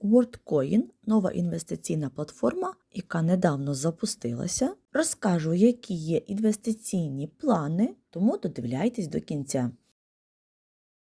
WorldCoin – нова інвестиційна платформа, яка недавно запустилася. Розкажу, які є інвестиційні плани, тому додивляйтесь до кінця.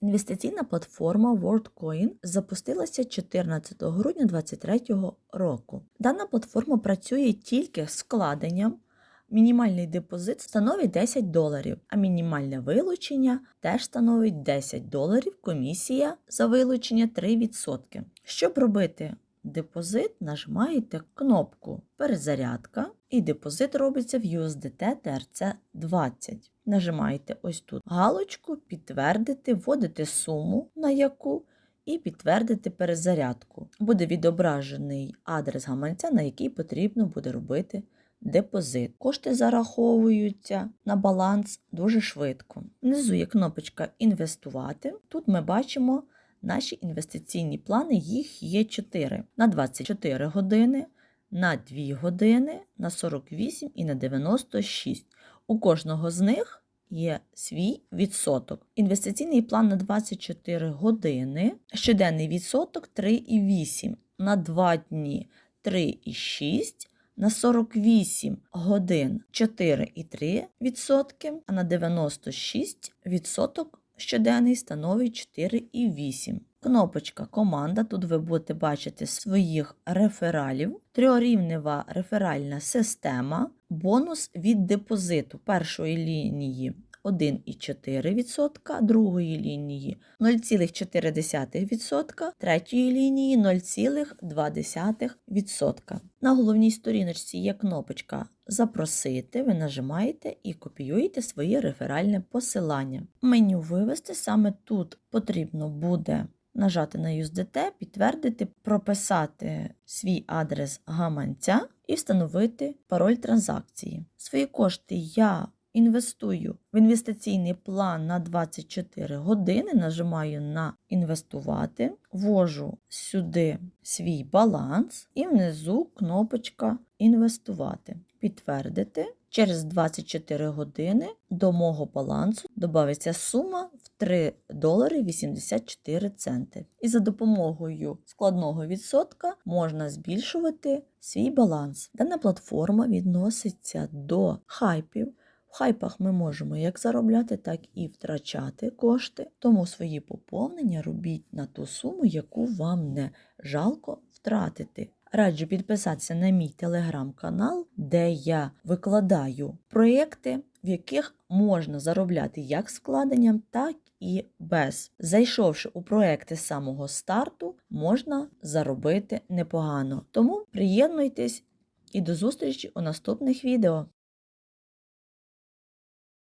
Інвестиційна платформа WorldCoin запустилася 14 грудня 2023 року. Дана платформа працює тільки з вкладенням. Мінімальний депозит становить 10 доларів, а мінімальне вилучення теж становить 10 доларів. Комісія за вилучення 3%. Щоб робити депозит, нажимаєте кнопку Перезарядка, і депозит робиться в USDT TRC 20. Нажимаєте ось тут галочку, підтвердити, вводите суму, на яку, і підтвердити перезарядку. Буде відображений адрес гаманця, на який потрібно буде робити депозит. Кошти зараховуються на баланс дуже швидко. Внизу є кнопочка Інвестувати. Тут ми бачимо наші інвестиційні плани, їх є 4 на 24 години, на 2 години, на 48 і на 96. У кожного з них є свій відсоток. Інвестиційний план на 24 години, щоденний відсоток 3,8, на 2 дні 3,6, на 48 годин 4,3%, а на 96 відсоток щоденний становить 4,8. Кнопочка Команда. Тут ви будете бачити своїх рефералів, трьорівнева реферальна система, бонус від депозиту першої лінії 1,4%, другої лінії 0,4%, третьої лінії 0,2%. На головній сторіночці є кнопочка Запросити, ви нажимаєте і копіюєте своє реферальне посилання. Меню вивести саме тут потрібно буде нажати на USDT, підтвердити, прописати свій адрес гаманця і встановити пароль транзакції. Свої кошти я інвестую в інвестиційний план на 24 години, нажимаю на інвестувати, ввожу сюди свій баланс і внизу кнопочка інвестувати. Підтвердити. Через 24 години до мого балансу додається сума в 3 долари 84 центи. І за допомогою складного відсотка можна збільшувати свій баланс. Дана платформа відноситься до хайпів. Хайпах ми можемо як заробляти, так і втрачати кошти, тому свої поповнення робіть на ту суму, яку вам не жалко втратити. Раджу підписатися на мій телеграм-канал, де я викладаю проєкти, в яких можна заробляти як з вкладенням, так і без. Зайшовши у проекти з самого старту, можна заробити непогано. Тому приєднуйтесь і до зустрічі у наступних відео.